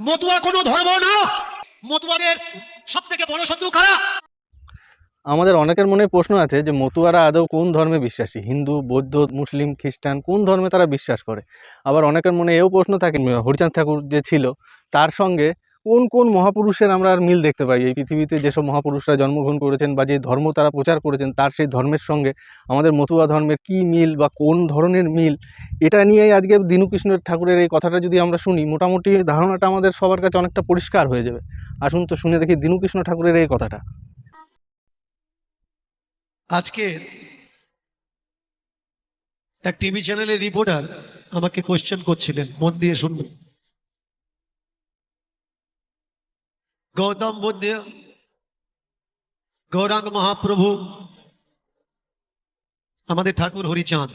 মতুয়া কোনো ধর্ম না। মতুয়াদের সব থেকে বড় শত্রু কারা? আমাদের অনেকের মনে প্রশ্ন আছে যে মতুয়ারা আদৌ কোন ধর্মে বিশ্বাসী? হিন্দু, বৌদ্ধ, মুসলিম, খ্রিস্টান, কোন ধর্মে তারা বিশ্বাস করে? আবার অনেকের মনে এও প্রশ্ন থাকে, হরিচাঁদ ঠাকুর যে ছিল, তার সঙ্গে কোন কোন মহাপুরুষের আমরা আর মিল দেখতে পাই? এই পৃথিবীতে যেসব মহাপুরুষরা জন্মগ্রহণ করেছেন বা যে ধর্ম তারা প্রচার করেছেন, তার সেই ধর্মের সঙ্গে আমাদের মতুয়া ধর্মের কী মিল বা কোন ধরনের মিল? এটা নিয়েই আজকে দীনুকৃষ্ণ ঠাকুরের এই কথাটা যদি আমরা শুনি, মোটামুটি ধারণাটা আমাদের সবার কাছে অনেকটা পরিষ্কার হয়ে যাবে। আসুন তো শুনে দেখি দীনুকৃষ্ণ ঠাকুরের এই কথাটা। আজকে এক টিভি চ্যানেলের রিপোর্টার আমাকে কোশ্চেন করছিলেন, মন দিয়ে শুনবেন। গৌতম বুদ্ধ গৌরাঙ্গ মহাপ্রভু আমাদের ঠাকুর হরিচাঁদ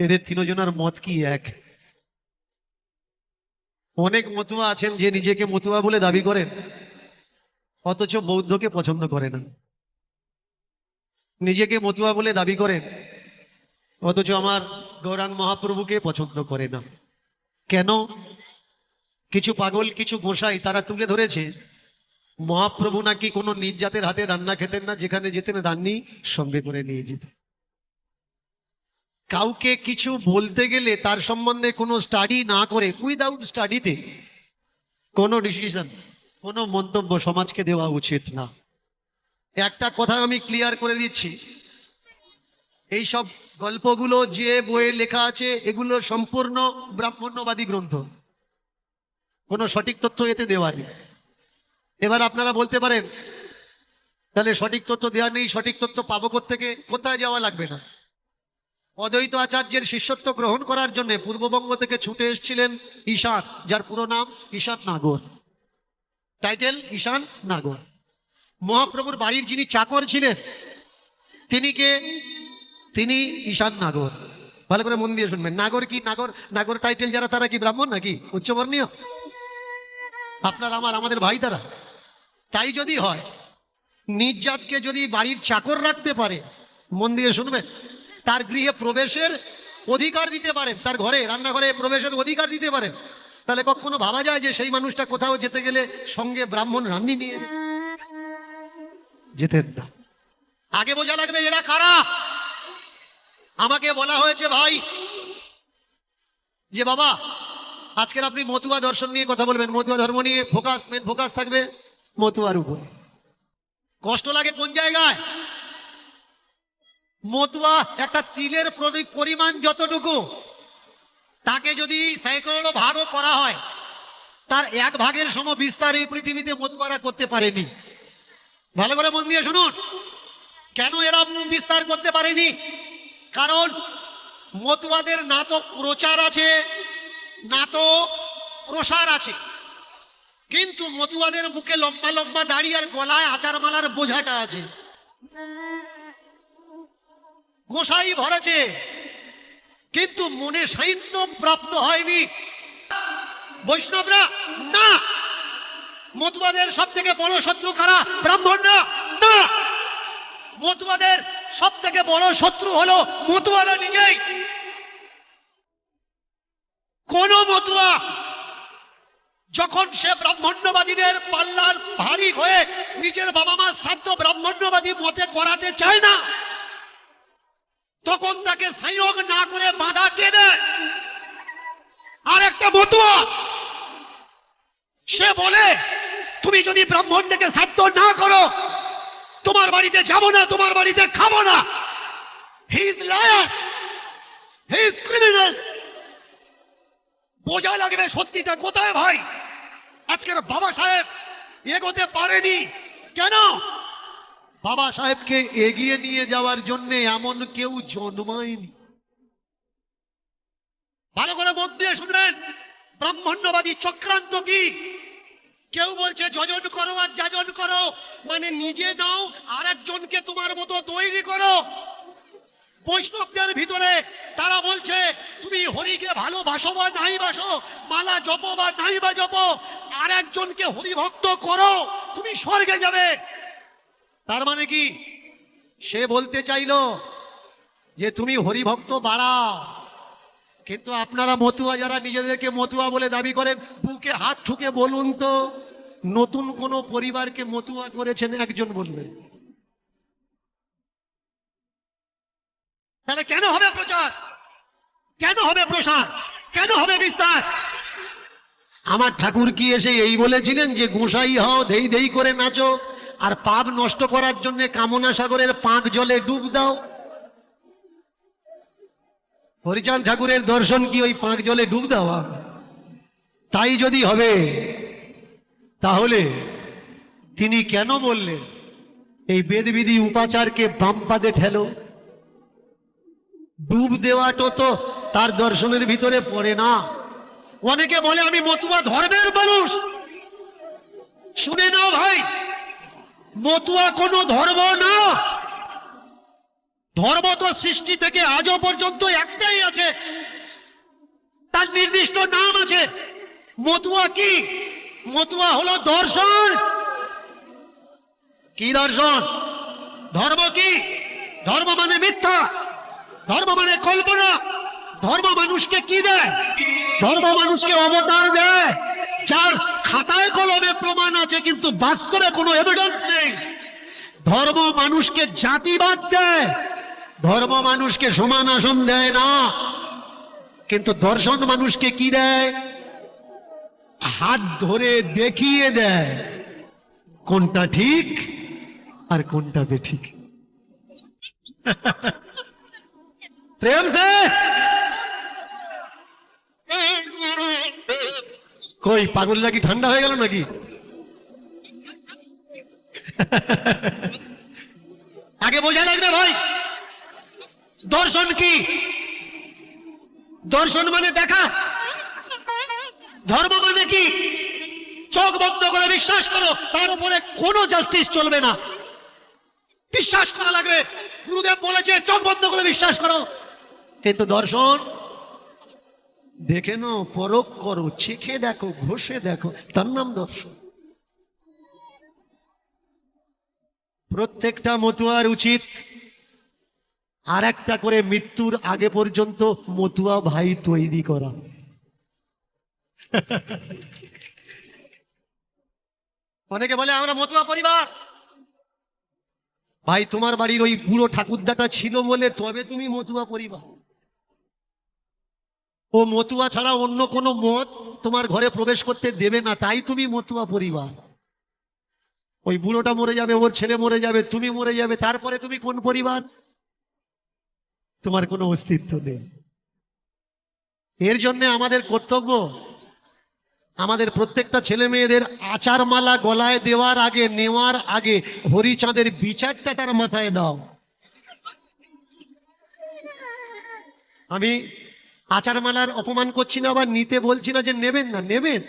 এদের তিনজনের মত কি এক অনেক মতুয়া আছেন যে নিজেকে মতুয়া বলে দাবি করেন অথচ বৌদ্ধকে পছন্দ করে না নিজেকে মতুয়া বলে দাবি করেন অথচ আমার গৌরাঙ্গ মহাপ্রভুকে পছন্দ করে না কেন কিছু পাগল, কিছু গোসাই তারা তুলে ধরেছে। মহাপ্রভু নাকি কোনো নির্যাতের হাতে রান্না খেতেন না, যেখানে যেতেন রান্নি সঙ্গে করে নিয়ে যেতেন কাউকে কিছু বলতে গেলে তার সম্বন্ধে কোনো স্টাডি না করে উইদাউট স্টাডিতে কোনো ডিসিশন কোনো মন্তব্য সমাজকে দেওয়া উচিত না। একটা কথা আমি ক্লিয়ার করে দিচ্ছি। এই সব গল্পগুলো যে বইয়ে লেখা আছে, এগুলো সম্পূর্ণ ব্রাহ্মণ্যবাদী গ্রন্থ। কোনো সঠিক তথ্য এতে দেওয়া নেই। এবার আপনারা বলতে পারেন, তাহলে সঠিক তথ্য দেওয়া নেই, সঠিক তথ্য পাবো থেকে কোথায় যাওয়া লাগবে না? অদ্বৈত আচার্যের শিষ্যত্ব গ্রহণ করার জন্য পূর্ববঙ্গ থেকে ছুটে এসেছিলেন ঈশান, যার পুরো নাম ঈশান নাগর। টাইটেল, ঈশান নাগর। মহাপ্রভুর বাড়ির যিনি চাকর ছিলেন, তিনি কে? তিনি ঈশান নাগর। ভালো করে মন দিয়ে শুনবেন। নাগর কি? নাগর নাগর টাইটেল যারা, তারা কি ব্রাহ্মণ নাকি? উচ্চবর্ণীয়? আপনার, আমার, আমাদের ভাই তারা। তাই যদি হয়, নিজ জাতকে যদি বাড়ির চাকর রাখতে পারে, মন দিয়ে শুনবেন, তার গৃহে প্রবেশের অধিকার দিতে পারেন তার ঘরে, রান্নাঘরে প্রবেশের অধিকার দিতে পারেন তাহলে কখনো ভাবা যায় যে সেই মানুষটা কোথাও যেতে গেলে সঙ্গে ব্রাহ্মণ রান্নি নিয়ে যেতেন না। আগে বোঝা লাগবে এরা কারা? আমাকে বলা হয়েছে ভাই, যে বাবা আজকের আপনি মতুয়া দর্শন নিয়ে কথা বলবেন। মতুয়া ধর্ম নিয়ে ফোকাস মেন ফোকাস থাকবে? মতুয়ার উপর। কষ্ট লাগে কোন জায়গায়? মতুয়া একটা তিলের পরিমাণ যতটুকু তাকে যদি সাইকেল ভাগও করা হয় তার এক ভাগের সম বিস্তার এই পৃথিবীতে মতুয়ারা করতে পারেনি। ভালো করে মন দিয়ে শুনুন। কেন এরা বিস্তার করতে পারেনি? কারণ মতুয়াদের না তো প্রচার আছে। না তো প্রসার আছে। কিন্তু মতুয়াদের মুখে লম্বা লম্বা দাড়ি আর গলায় আচার মালার বোঝাটা আছে। গোসাই ভরেছে কিন্তু মনে সাহিত্য প্রাপ্ত হয়নি। বৈষ্ণবরা, না! মতুয়াদের সব থেকে বড় শত্রু কারা? ব্রাহ্মণরা, না! মতুয়াদের সব থেকে বড় শত্রু হলো মতুয়ারা নিজেই। কোন মতুয়া যখন সে ব্রাহ্মণ্যবাদীদের পাল্লার ভারী হয়ে নিজের বাবা মা শ্রাদ্ধ ব্রাহ্মণ্যবাদী মতে করাতে চায় না, তখন তাকে সংযোগ না করে বাধা কে আর একটা মতুয়া, সে বলে, তুমি যদি ব্রাহ্মণকে শ্রাদ্ধ না করো, তোমার বাড়িতে যাব না, তোমার বাড়িতে খাব না। He is liar he is criminal বোঝা লাগবে সত্যিটা কোথায় ভাই? আজকের বাবা সাহেব এগোতে পারেনি। কেন? বাবা সাহেবকে এগিয়ে নিয়ে যাওয়ার জন্য এমন কেউ জন্মায়নি। ভালো করে মন দিয়ে শুনবেন ব্রাহ্মণ্যবাদী চক্রান্ত কি? কেউ বলছে যজন করো আর যাজন করো। মানে নিজে নাও আর একজনকে তোমার মতো তৈরি করো। বৈষ্ণবদের ভিতরে তারা বলছে, তুমি হরিকে ভালোবাসো বা নাই বাসো, মালা জপো বা নাই বা জপো আর একজনকে হরিভক্ত করো, তুমি স্বর্গে যাবে। তার মানে কি? সে বলতে চাইলো যে, তুমি হরিভক্ত বাড়াও। কিন্তু আপনারা মতুয়া যারা নিজেদেরকে মতুয়া বলে দাবি করেন, বুকে হাত ঠুকে বলুন তো, নতুন কোন পরিবারকে মতুয়া করেছেন একজন বলবেন। তাহলে কেন হবে প্রচার? কেন হবে প্রসার? কেন হবে বিস্তার? আমার ঠাকুর কি এসে এই বলেছিলেন যে, গোসাই হও, ধেই ধেই করে নাচো, আর পাপ নষ্ট করার জন্য কামনা সাগরের পাঁক জলে ডুব দাও। হরিচাঁদ ঠাকুরের দর্শন কি ওই পাঁক জলে ডুব দেওয়া? তাই যদি হবে, তাহলে তিনি কেন বললেন, এই বেদবিধি উপাচারকে বাম পাদে ঠেলো? ডুব দেওয়াটা তো তার দর্শনের ভিতরে পড়ে না। অনেকে বলে, আমি মতুয়া ধর্মের মানুষ। শুনে নাও ভাই, মতুয়া কোনো ধর্ম না। ধর্ম তো সৃষ্টি থেকে আজও পর্যন্ত একটাই আছে। তার নির্দিষ্ট নাম আছে। মতুয়া কি? মতুয়া হলো দর্শন। কি দর্শন? ধর্ম কি? ধর্ম মানে মিথ্যা। ধর্ম মানে কল্পনা। ধর্ম মানুষকে কি দেয়? ধর্ম মানুষকে অবতার দেয়। যার খাতায় কলমে প্রমাণ আছে, কিন্তু বাস্তবে কোনো এভিডেন্স নেই। ধর্ম মানুষকে জাতিবাদ দেয়। ধর্ম মানুষকে সমান আসন দেয় না। কিন্তু দর্শন মানুষকে কি দেয়? হাত ধরে দেখিয়ে দেয় কোনটা ঠিক আর কোনটা বেঠিক। প্রেম সে কই পাগলরা কি ঠান্ডা হয়ে গেল নাকি? আগে বোঝা লাগবে ভাই। দর্শন কি? দর্শন মানে দেখা। ধর্ম মানে কি? চোখ বন্ধ করে বিশ্বাস করো, তার উপরে কোনো জাস্টিস চলবে না। বিশ্বাস করা লাগবে। গুরুদেব বলেছে, চোখ বন্ধ করে বিশ্বাস করো। কিন্তু দর্শন, দেখে নো পরক করো, চেখে দেখো, ঘষে দেখো, তার নাম দর্শন। প্রত্যেকটা মতুয়ার উচিত আর একটা করে মৃত্যুর আগে পর্যন্ত মতুয়া ভাই তৈরি করা। অনেকে বলে, আমরা মতুয়া পরিবার। ভাই, তোমার বাড়ির ওই বুড়ো ঠাকুরদাটা ছিল বলে তবে তুমি মতুয়া পরিবার। ও মতুয়া ছাড়া অন্য কোনো মত তোমার ঘরে প্রবেশ করতে দেবে না, তাই তুমি মতুয়া পরিবার। ওই বুড়োটা মরে যাবে, ওর ছেলে মরে যাবে, তুমি মরে যাবে, তারপরে তুমি কোন পরিবার? তোমার কোনো অস্তিত্ব নেই। এর জন্য আমাদের কর্তব্য, আমাদের প্রত্যেকটা ছেলে মেয়েদের আচারমালা গলায় দেওয়ার আগে, নেওয়ার আগে হরিচাঁদের বিচারটা তার মাথায় দাও। আমি আচারমালার অপমান করছি না আবার নিতে বলছি না যে নেবেন না, নেবেন।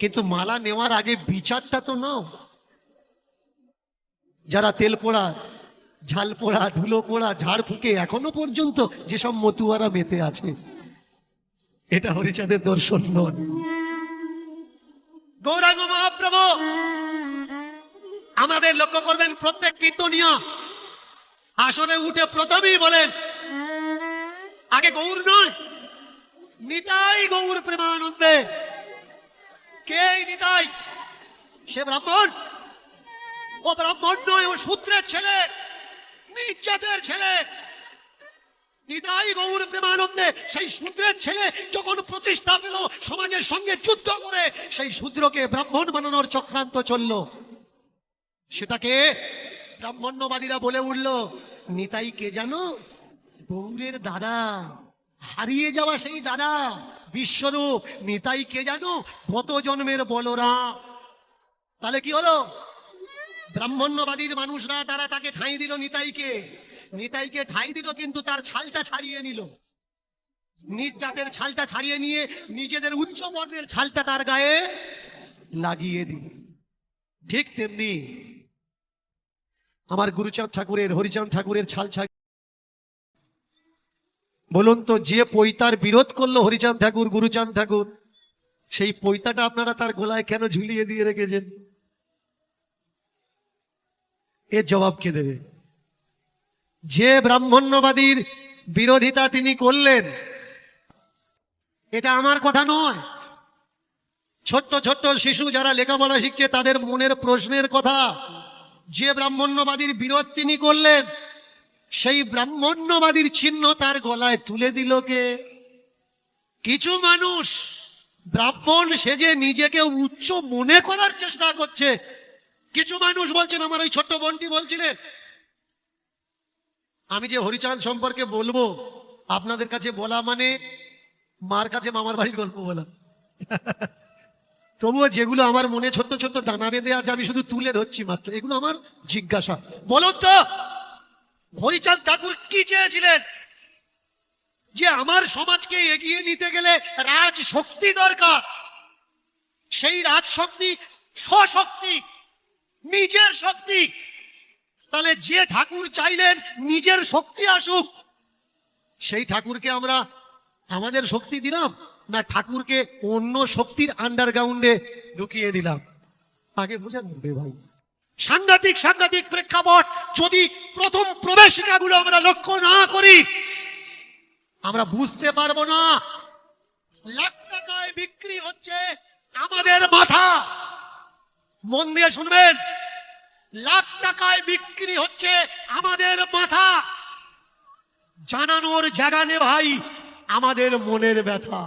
কিন্তু মালা নেওয়ার আগে বিচারটা তো নাও। যারা তেল পোড়া, ঝাল পোড়া, ধুলো পোড়া, ঝাড় ফুকে এখনও পর্যন্ত যেসব মতুয়ারা মেতে আছে, এটা হরিচাঁদের দর্শন নন গৌরাঙ্গ মহাপ্রভু, আমাদের লক্ষ্য করবেন প্রত্যেক কীর্তনীয়। আসনে উঠে প্রথমেই বলেন, আগে গৌর নয় নিতাই গৌর প্রেমানন্দে। কে নিতাই? সে ব্রাহ্মণ? ও ব্রাহ্মণ নয় ও সূত্রের ছেলে নিজ জাতের ছেলে। নিতাই গৌর প্রেমানন্দে সেই শূদ্রের ছেলে যখন প্রতিষ্ঠা পেল, সমাজের সঙ্গে যুদ্ধ করে, সেই শূদ্রকে ব্রাহ্মণ বানানোর চক্রান্ত চলল। সেটাকে ব্রাহ্মণ্যবাদীরা বলে উঠল, নিতাই কে জানো? গৌরের দাদা। হারিয়ে যাওয়া সেই দাদা। বিশ্বরূপ, নিতাই কে জানো? কত জন্মের বলরাম। তাহলে কি হলো? ব্রাহ্মণ্যবাদীর মানুষরা, তারা তাকে ঠাঁই দিল নিতাইকে। নিতাইকে ঠাঁই দিল কিন্তু তার ছালটা ছাড়িয়ে নিল। নিজ জাতের ছালটা ছাড়িয়ে নিয়ে নিজেদের উচ্চ বর্ণের ছালটা তার গায়ে লাগিয়ে দিল। ঠিক তেমনি আমার গুরুচাঁদ ঠাকুরের, হরিচাঁদ ঠাকুরের ছাল ছাড়ি বলুন তো, যে পৈতার বিরোধ করল হরিচাঁদ ঠাকুর, গুরুচাঁদ ঠাকুর, সেই পৈতাটা আপনারা তার গলায় কেন ঝুলিয়ে দিয়ে রেখেছেন? এর জবাব কে দেবে? যে ব্রাহ্মণ্যবাদীর বিরোধিতা তিনি করলেন, এটা আমার কথা নয়। ছোট্ট ছোট্ট শিশু যারা লেখাপড়া শিখছে, তাদের মনের প্রশ্নের কথা, যে ব্রাহ্মণ্যবাদীর বিরোধ তিনি করলেন সেই ব্রাহ্মণ্যবাদীর চিহ্ন তার গলায় তুলে দিল কে? কিছু মানুষ ব্রাহ্মণ সেজে নিজেকে উচ্চ মনে করার চেষ্টা করছে। কিছু মানুষ বলছেন, আমার ওই ছোট্ট বোনটি বলছিলেন, আমি যে হরিচাঁদ সম্পর্কে বলব, আপনাদের কাছে বলা মানে মার কাছে মামার বাড়ির গল্প বলা। তবুও যেগুলো আমার মনে ছোট্ট ছোট্ট দানা বেঁধে আছে, আমি শুধু তুলে ধরছি মাত্র। এগুলো আমার জিজ্ঞাসা। বলুন তো হরিচাঁদ ঠাকুর কি চেয়েছিলেন? যে আমার সমাজকে এগিয়ে নিতে গেলে রাজ শক্তি দরকার। সেই রাজ শক্তি, স্বশক্তি, নিজের শক্তি। তাহলে যে ঠাকুর চাইলেন নিজের শক্তি আসুক, সেই ঠাকুরকে আমরা আমাদের শক্তি দিলাম না ঠাকুরকে অন্য শক্তির আন্ডারগ্রাউন্ডে ঢুকিয়ে দিলাম? আগে বুঝে ভাই। সাংঘাতিক সাংঘাতিক প্রেক্ষাপট যদি প্রথম প্রবেশিকাগুলো আমরা লক্ষ্য না করি, আমরা বুঝতে পারব না। লাখ টাকায় বিক্রি হচ্ছে আমাদের মাথা। মন দিয়ে শুনবেন। লাখ টাকায় বিক্রি হচ্ছে আমাদের মাথা। জানানোর জায়গা নে ভাই, আমাদের মনের ব্যথা।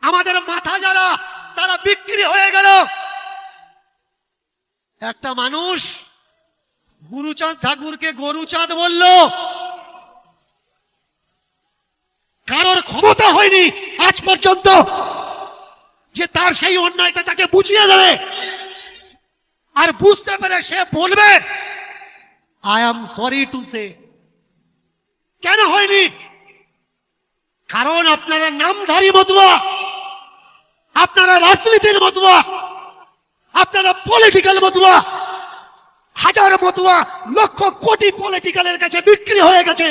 আমাদের মাথা যারা, তারা বিক্রি হয়ে গেল। একটা মানুষ গুরুচাঁদ ঠাকুরকে গরুচাঁদ বলল, কারোর ক্ষমতা হয়নি আজ পর্যন্ত যে তার সেই অন্যায়টা তাকে বুঝিয়ে দেবে। আর বুঝতে পেরে সে বলবে I am sorry to say কেন হয়নি? কারণ আপনারা নামধারী মতুয়া, আপনারা রাজনীতির মতুয়া, আপনারা পলিটিক্যাল মতুয়া। হাজার মতুয়া লক্ষ কোটি পলিটিক্যালের কাছে বিক্রি হয়ে গেছে।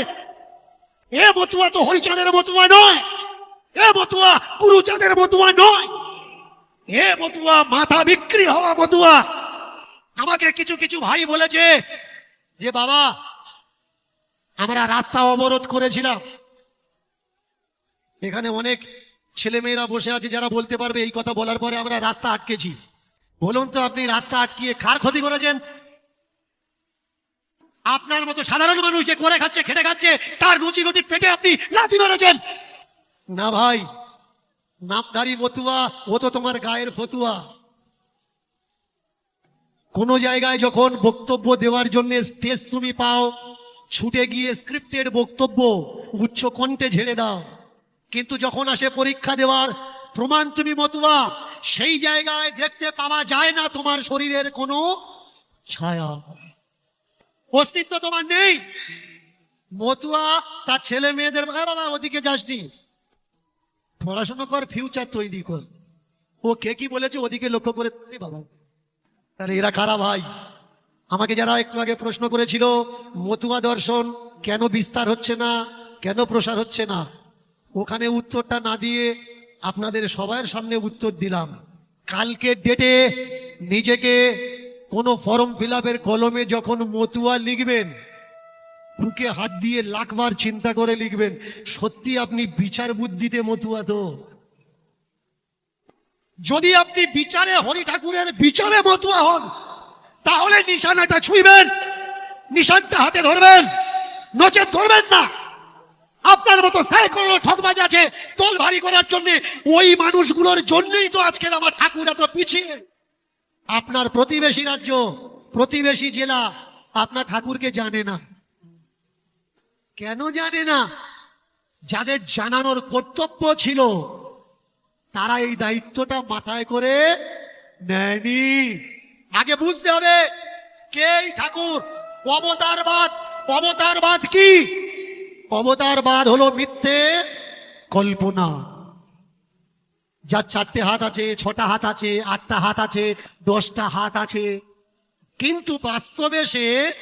এ মতুয়া তো হরিচাঁদের মতুয়া নয়। এ মতুয়া গুরুচাঁদের মতুয়া নয়। এ মতুয়া মাথা বিক্রি হওয়া মতুয়া। আমাকে কিছু কিছু ভাই বলেছে যে, বাবা, আমরা রাস্তা অবরোধ করেছিলাম। এখানে অনেক ছেলেমেয়েরা বসে আছে যারা বলতে পারবে এই কথা বলার পরে আমরা রাস্তা আটকেছি। বলুন তো আপনি রাস্তা আটকিয়ে কার ক্ষতি করেছেন? আপনার মতো সাধারণ মানুষ যে করে খাচ্ছে, খেটে খাচ্ছে, তার রুচি রুটি পেটে আপনি লাথি মেরেছেন। না ভাই, নামধারী মতুয়া, ও তো তোমার গায়ের ফতুয়া। কোন জায়গায় যখন বক্তব্য দেওয়ার জন্য স্টেজ তুমি পাও, ছুটে গিয়ে স্ক্রিপ্টেড বক্তব্য উচ্চ কণ্ঠে ঝেড়ে দাও। কিন্তু যখন আসে পরীক্ষা দেওয়ার, প্রমাণ তুমি মতুয়া, সেই জায়গায় দেখতে পাওয়া যায় না তোমার শরীরের কোনো ছায়া। অস্তিত্ব তোমার নেই। মতুয়া, তার ছেলে মেয়েদের, "এ বাবা, ওদিকে যাসনি। পড়াশোনা কর ফিউচার তৈরি কর। ও কে কি বলেছে ওদিকে লক্ষ্য করে বাবা। তাহলে এরা কারা ভাই? আমাকে যারা একটু আগে প্রশ্ন করেছিল, মতুয়া দর্শন কেন বিস্তার হচ্ছে না, কেন প্রসার হচ্ছে না? ওখানে উত্তরটা না দিয়ে আপনাদের সবার সামনে উত্তর দিলাম। কালকের ডেটে নিজেকে কোনো ফর্ম ফিল কলমে যখন মতুয়া লিখবেন, বুকে হাত দিয়ে লাখবার চিন্তা করে লিখবেন, সত্যি আপনি বিচার বুদ্ধিতে মতুয়া তো? যদি আপনি বিচারে হরি ঠাকুরের বিচারে মতুয়া হন, তাহলে নিশানাটা ছুঁইবেন, নিশানটা হাতে ধরবেন, নচেত ধরবেন না। আপনার মতো সাইকেল ঠকবাজ আছে, দল ভারী করার জন্য ওই মানুষগুলোর জন্যই তো আজকের আমার ঠাকুর এত পিছিয়ে। আপনার প্রতিবেশী রাজ্য, প্রতিবেশী জেলা আপনার ঠাকুরকে জানে না। কেন জানে না? যাদের জানানোর কর্তব্য ছিল, তারা এই দায়িত্বটা মাথায় করে নেয়নি। আগে বুঝতে হবে, কে ঠাকুর? অবতারবাদ অবতারবাদ কি? অবতারবাদ হলো মিথ্যে কল্পনা। যার চারটে হাত আছে, ছটা হাত আছে, আটটা হাত আছে, দশটা হাত আছে। কিন্তু বাস্তবে সে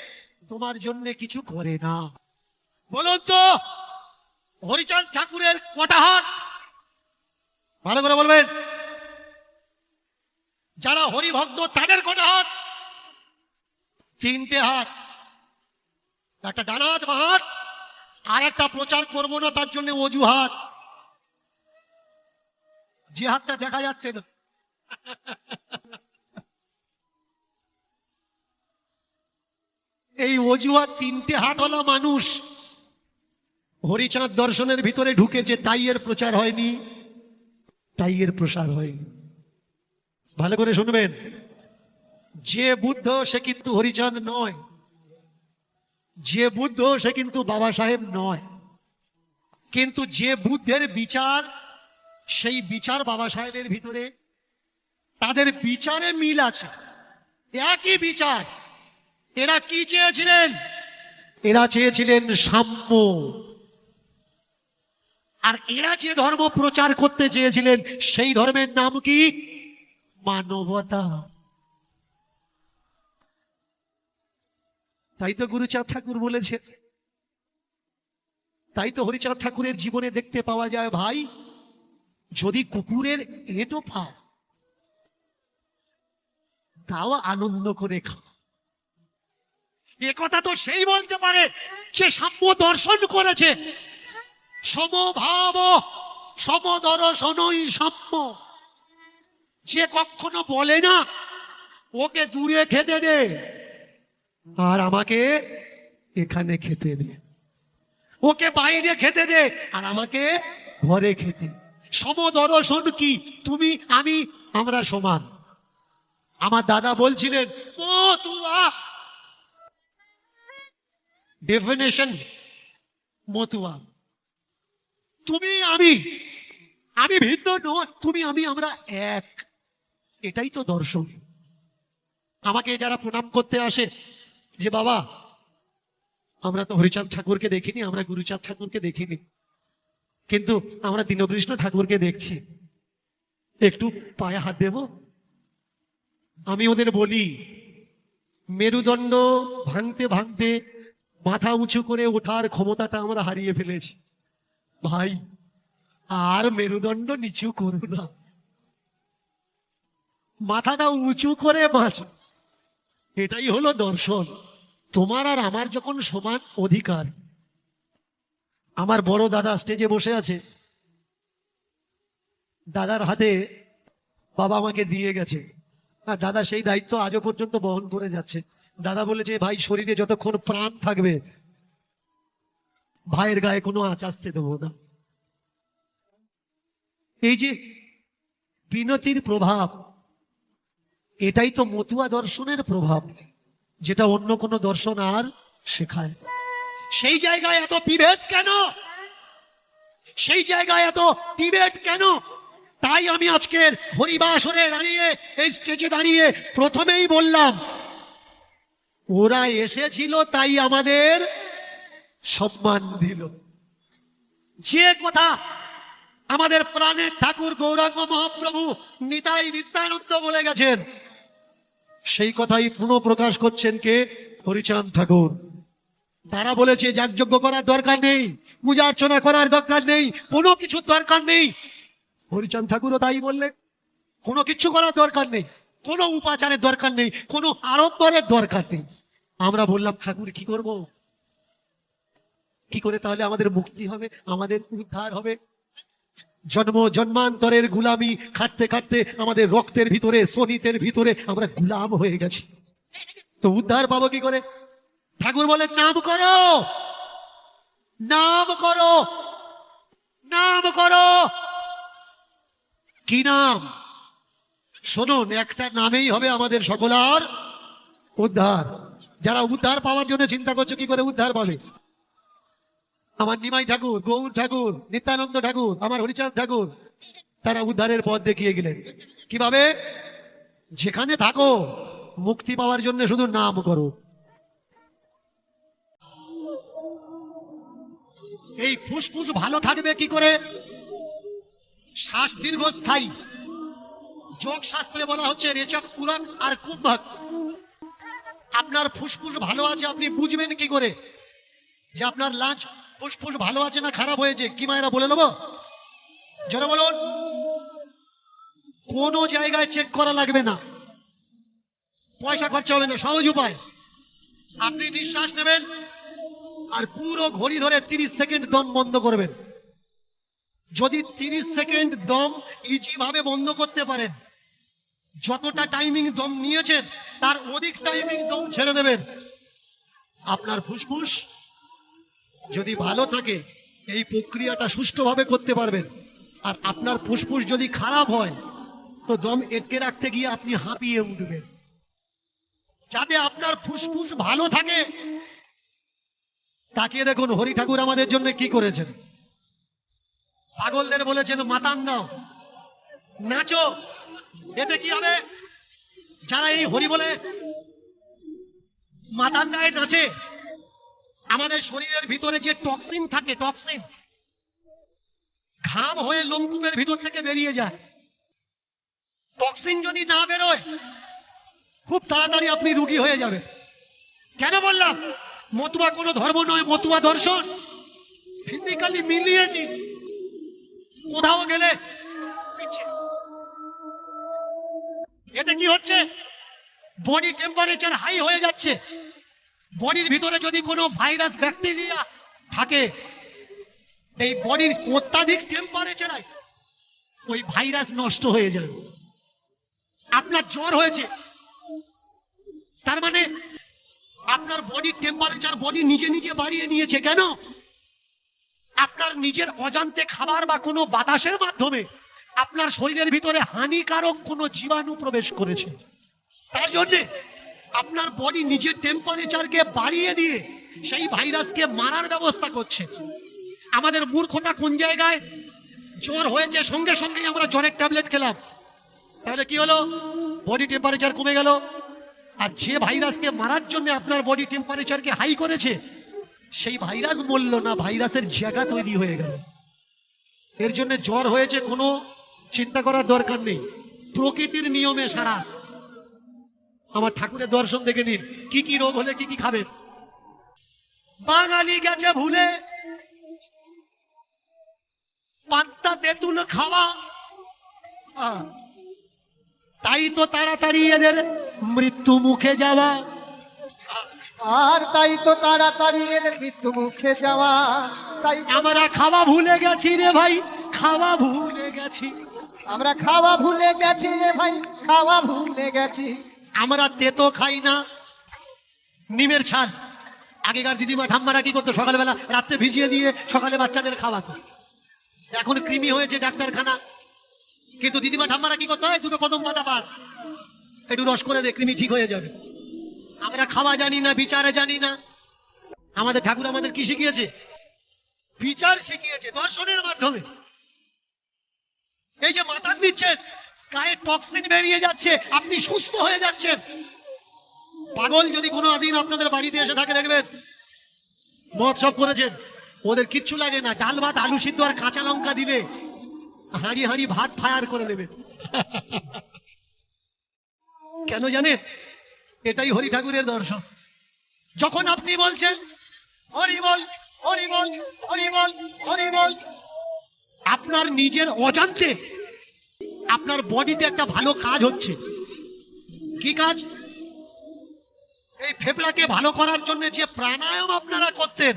তোমার জন্য কিছু করে না। বলুন তো হরিচন্দ ঠাকুরের কটা হাত? ভালো করে বলবেন। যারা হরিভক্ত, তাদের কটা হাত? তিনটে হাত। একটা ডানা হাত বা হাত, আর একটা প্রচার করব না, তার জন্য অজুহাত। যে হাতটা দেখা যাচ্ছে না। এই অজুহাত তিনটে হাতওয়ালা মানুষ। হরিচাঁদ দর্শনের ভিতরে ঢুকেছে তাই এর প্রচার হয়নি। তাই এর প্রসার হয়নি। ভালো করে শুনবেন। যে বুদ্ধ, সে কিন্তু হরিচাঁদ নয়। যে বুদ্ধ, সে কিন্তু বাবা সাহেব নয়। কিন্তু যে বুদ্ধের বিচার সেই বিচার বাবা সাহেবের ভিতরে তাদের বিচারে মিল আছে। একই বিচার। এরা কি চেয়েছিলেন? এরা চেয়েছিলেন সাম্য। আর এরা যে ধর্ম প্রচার করতে চেয়েছিলেন, সেই ধর্মের নাম কি? মানবতা। তাই তো গুরুচাঁদ ঠাকুর বলেছে। তাই তো হরিচাঁদ ঠাকুরের জীবনে দেখতে পাওয়া যায় ভাই। যদি কুকুরের এটো পাও, তাও আনন্দ করে খাও। এ কথা তো সেই বলতে পারে, যে সাম্য দর্শন করেছে। সমভাব, সমদর্শনই সাম্য। যে কখনো বলে না, ওকে দূরে খেতে দে, আর আমাকে এখানে খেতে দে। ওকে বাইরে খেতে দে, আর আমাকে ঘরে খেতে সমদর্শন কি? তুমি, আমি, আমরা সমান। আমার দাদা বলছিলেন, ও তু ডেফিনেশন মতুয়া। তুমি, আমি। আমি ভিন্ন নয়, তুমি, আমি, আমরা এক। এটাই তো দর্শন। আমাকে যারা প্রণাম করতে আসে, যে বাবা, আমরা তো হরিচাঁদ ঠাকুরকে দেখিনি, আমরা গুরুচাঁদ ঠাকুরকে দেখিনি। কিন্তু আমরা দীনকৃষ্ণ ঠাকুরকে দেখছি। একটু পায়ে হাত দেব? আমি ওদের বলি, মেরুদণ্ড ভাঙতে ভাঙতে মাথা উঁচু করে ওঠার ক্ষমতাটা আমরা হারিয়ে ফেলেছি। ভাই, আর মেরুদণ্ড নিচু করো না। মাথাটা উঁচু করে বাঁচ। এটাই হলো দর্শন। তোমার আর আমার যখন সমান অধিকার আমার বড় দাদা স্টেজে বসে আছে। দাদার হাতে বাবা আমাকে দিয়ে গেছে। দাদা সেই দায়িত্ব আজও পর্যন্ত বহন করে যাচ্ছে। দাদা বলেছে, ভাই, শরীরে যতক্ষণ প্রাণ থাকবে, ভাইয়ের গায়ে কোনো আঁচ আসতে দেবো না। এই যে বিনতির প্রভাব, এটাই তো মতুয়া দর্শনের প্রভাব, যেটা অন্য কোনো দর্শন আর শেখায় সেই জায়গায় এত বিভেদ কেন? সেই জায়গায় এত বিভেদ কেন? তাই আমি আজকের হরিবাসরে দাঁড়িয়ে, এই স্টেজে দাঁড়িয়ে প্রথমেই বললাম, ওরা এসেছিল তাই আমাদের সম্মান দিল। যে কথা আমাদের প্রাণের ঠাকুর গৌরাঙ্গ মহাপ্রভু নিতাই নিত্যানন্দ বলে গেছেন, সেই কথাই পুনঃপ্রকাশ করছেন কে? হরিচাঁদ ঠাকুর। তারা বলেছে, যাগযজ্ঞ করার দরকার নেই, পূজা অর্চনা করার দরকার নেই, কোনো কিছুর দরকার নেই। হরিচন্দ ঠাকুরও তাই বললেন, কোনো কিছু করার দরকার নেই, কোনো উপাচারের দরকার নেই, কোনো আড়ম্বরের দরকার নেই। আমরা বললাম, ঠাকুর, কি করব? কি করে তাহলে আমাদের মুক্তি হবে, আমাদের উদ্ধার হবে? জন্ম জন্মান্তরের গুলামি খাটতে খাটতে আমাদের রক্তের ভিতরে সনিতের ভিতরে আমরা গুলাম হয়ে গেছি। তো উদ্ধার পাবো কি করে? ঠাকুর বলেন নাম করো। নাম করো। নাম করো। কি নাম? শুনুন, একটা নামেই হবে আমাদের সকলার উদ্ধার। যারা উদ্ধার পাওয়ার জন্য চিন্তা করছ, কি করে উদ্ধার বলে? আমার নিমাই ঠাকুর, গৌর ঠাকুর, নিত্যানন্দ ঠাকুর, আমার হরিচাঁদ ঠাকুর, তারা উদ্ধারের পথ দেখিয়ে গেলেন। কীভাবে? যেখানে থাকো, মুক্তি পাওয়ার জন্য শুধু নাম করো। এই ফুসফুস ভালো থাকবে কি করে? শ্বাস দীর্ঘস্থায়ী যোগ শাস্ত্রে বলা হচ্ছে রেচক পুরাণ আর কুম্ভক। আপনার ফুসফুস ভালো আছে, আপনি বুঝবেন কি করে? যে আপনার লাঞ্চ ফুসফুস ভালো আছে না খারাপ হয়েছে, কি মায়েরা বলে দেবো? যারা বলুন। কোনো জায়গায় চেক করা লাগবে না। পয়সা খরচা হবে না, সহজ উপায়। আপনি নিঃশ্বাস নেবেন। আর পুরো ঘড়ি ধরে তিরিশ সেকেন্ড দম বন্ধ করবেন। যদি তিরিশ সেকেন্ড দম ইজি ভাবে বন্ধ করতে পারেন, যতটা টাইমিং দম নিয়েছেন, তার অধিক টাইমিং দম ছেড়ে দেবেন। আপনার ফুসফুস যদি ভালো থাকে, এই প্রক্রিয়াটা সুষ্ঠুভাবে করতে পারবেন। আর আপনার ফুসফুস যদি খারাপ হয়, তো দম এটকে রাখতে গিয়ে আপনি হাঁপিয়ে উঠবেন। যাতে আপনার ফুসফুস ভালো থাকে তাকিয়ে দেখুন, হরি ঠাকুর আমাদের জন্য কি করেছেন? পাগলদের বলেছেন মাতান দাও নাচো। এতে কি হবে? যারা এই হরি বলে মাতান গায়ে নাচে, আমাদের শরীরের ভিতরে যে টক্সিন থাকে, টক্সিন, ঘাম হয়ে লোমকূপের ভিতর থেকে বেরিয়ে যায়। টক্সিন যদি না বেরোয়, খুব তাড়াতাড়ি আপনি রুগী হয়ে যাবেন। কেন বললাম? মতুয়া কোনো ধর্ম নয়, মতুয়া দর্শন। ফিজিক্যালি মিলিয়ে নিন কোথাও গেলে। এতে কি হচ্ছে? বডি টেম্পারেচার হাই হয়ে যাচ্ছে। বডির ভিতরে যদি কোনো ভাইরাস ব্যাকটেরিয়া থাকে, এই বডির অত্যাধিক টেম্পারেচারে ওই ভাইরাস নষ্ট হয়ে যায় আপনার জ্বর হয়েছে। তার মানে আপনার বডির টেম্পারেচার বডি নিজে নিজে বাড়িয়ে নিয়েছে কেন? আপনার নিজের অজান্তে খাবার বা কোনো বাতাসের মাধ্যমে আপনার শরীরের ভিতরে হানিকারক কোনো জীবাণু প্রবেশ করেছে। তার জন্যে আপনার বডি নিজের টেম্পারেচারকে বাড়িয়ে দিয়ে সেই ভাইরাসকে মারার ব্যবস্থা করছে। আমাদের মূর্খতা কোন জায়গায়? জ্বর হয়েছে, সঙ্গে সঙ্গেই আমরা জ্বরের ট্যাবলেট খেলাম। তাহলে কি হলো? বডি টেম্পারেচার কমে গেল। আর যে ভাইরাসকে মারার জন্য আপনার বডি টেম্পারেচারকে হাই করেছে, সেই ভাইরাস মরল না, ভাইরাসের জায়গা তৈরি হয়ে গেল। এর জন্য জ্বর হয়েছে কোনো চিন্তা করার দরকার নেই। প্রকৃতির নিয়মে সারা। আমার ঠাকুরের দর্শন দেখে নিন, কি কি রোগ হলে কি কি খাবেন? বাঙালি গেছে ভুলে। পাত্তা তেঁতুল খাওয়া। তাই তো তাড়াতাড়ি এদের মৃত্যু মুখে যাওয়া। আর তাই তো তাড়াতাড়ি এদের মৃত্যু মুখে যাওয়া। তাই আমরা খাওয়া ভুলে গেছি রে ভাই খাওয়া ভুলে গেছি। আমরা খাওয়া ভুলে গেছি রে ভাই খাওয়া ভুলে গেছি। আমরা তেতো খাই না। নিমের ছাল। আগেকার দিদিমা ঠাম্মারা কি করতো সকালবেলা? রাত্রে ভিজিয়ে দিয়ে সকালে বাচ্চাদের খাওয়াতো। এখন কৃমি হয়েছে ডাক্তারখানা। কিন্তু দিদিমা ঠাম্মারা কি করতে হয়? দুটো কদম পাতা পান একটু রস করে দে কৃমি ঠিক হয়ে যাবে। আমরা খাওয়া জানি না, বিচারে জানি না। আমাদের ঠাকুর আমাদের কি শিখিয়েছে? বিচার শিখিয়েছে দর্শনের মাধ্যমে। এই যে মাতান দিচ্ছেন, গায়ে টক্সিন বেরিয়ে যাচ্ছে, আপনি সুস্থ হয়ে যাচ্ছেন। পাগল যদি কোনো দিন আপনাদের বাড়িতে এসে থাকে, দেখবেন, মদ সব করেছেন। ওদের কিচ্ছু লাগে না, ডাল ভাত, আলু সিদ্ধ আর কাঁচা লঙ্কা দিলে হাঁড়ি হাঁড়ি ভাত ফায়ার করে দেবে। কেন জানে? এটাই হরি ঠাকুরের দর্শন। যখন আপনি বলছেন, হরি বল হরি বল হরি বল হরি বল, আপনার নিজের অজান্তে আপনার বডিতে একটা ভালো কাজ হচ্ছে। কি কাজ? এই ফেফড়াকে ভালো করার জন্য যে প্রাণায়াম আপনারা করতেন।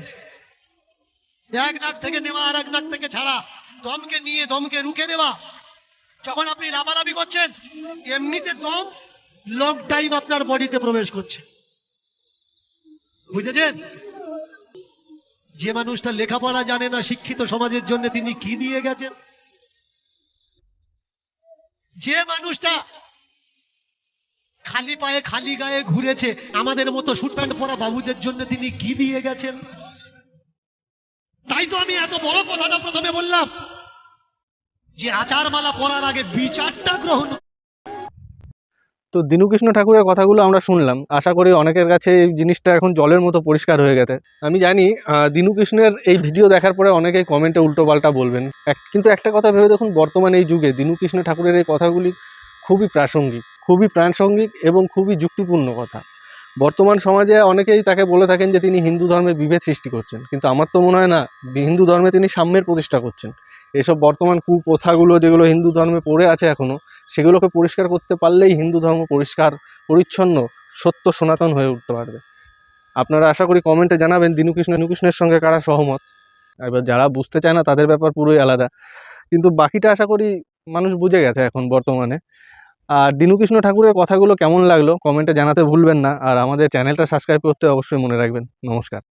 এক নাক থেকে নেওয়া আর এক নাক থেকে ছাড়া। দমকে নিয়ে, দমকে রুখে দেওয়া। যখন আপনি লাফালাফি করছেন, এমনিতে দম লং টাইম আপনার বডিতে প্রবেশ করছে। বুঝেছেন? যে মানুষটা লেখাপড়া জানে না, শিক্ষিত সমাজের জন্য তিনি কি দিয়ে গেছেন? যে মানুষটা খালি পায়ে খালি গায়ে ঘুরেছে, আমাদের মতো শুট প্যান্ট পরা বাবুদের জন্য তিনি কি দিয়ে গেছেন? তাই তো আমি এত বড় কথাটা প্রথমে বললাম। যে আচারমালা পরার আগে বিচারটা গ্রহণ তো দীনুকৃষ্ণ ঠাকুরের কথাগুলো আমরা শুনলাম। আশা করি অনেকের কাছে এই জিনিসটা এখন জলের মতো পরিষ্কার হয়ে গেছে। আমি জানি দীনুকৃষ্ণের এই ভিডিও দেখার পরে অনেকেই কমেন্টে উল্টোপাল্টা বলবেন। কিন্তু একটা কথা ভেবে দেখুন, বর্তমান এই যুগে দীনুকৃষ্ণ ঠাকুরের এই কথাগুলি খুবই প্রাসঙ্গিক খুবই প্রাসঙ্গিক এবং খুবই যুক্তিপূর্ণ কথা। বর্তমান সমাজে অনেকেই তাকে বলে থাকেন যে তিনি হিন্দু ধর্মে বিভেদ সৃষ্টি করছেন। কিন্তু আমার তো মনে হয় না, হিন্দু ধর্মে তিনি সাম্যের প্রতিষ্ঠা করছেন। এসব বর্তমান কুপ্রথাগুলো যেগুলো হিন্দু ধর্মে পড়ে আছে এখনও সেগুলোকে পরিষ্কার করতে পারলেই হিন্দু ধর্ম পরিষ্কার, পরিচ্ছন্ন, সত্য, সনাতন হয়ে উঠতে পারবে। আপনারা আশা করি কমেন্টে জানাবেন দিনুকৃষ্ণ, দিনুকৃষ্ণের সঙ্গে কারা সহমত। এবার যারা বুঝতে চায় না, তাদের ব্যাপার পুরোই আলাদা। কিন্তু বাকিটা আশা করি মানুষ বুঝে গেছে এখন বর্তমানে। আর দীনুকৃষ্ণ ঠাকুরের কথাগুলো কেমন লাগল, কমেন্টে জানাতে ভুলবেন না। আর আমাদের চ্যানেলটা সাবস্ক্রাইব করতে অবশ্যই মনে রাখবেন। নমস্কার।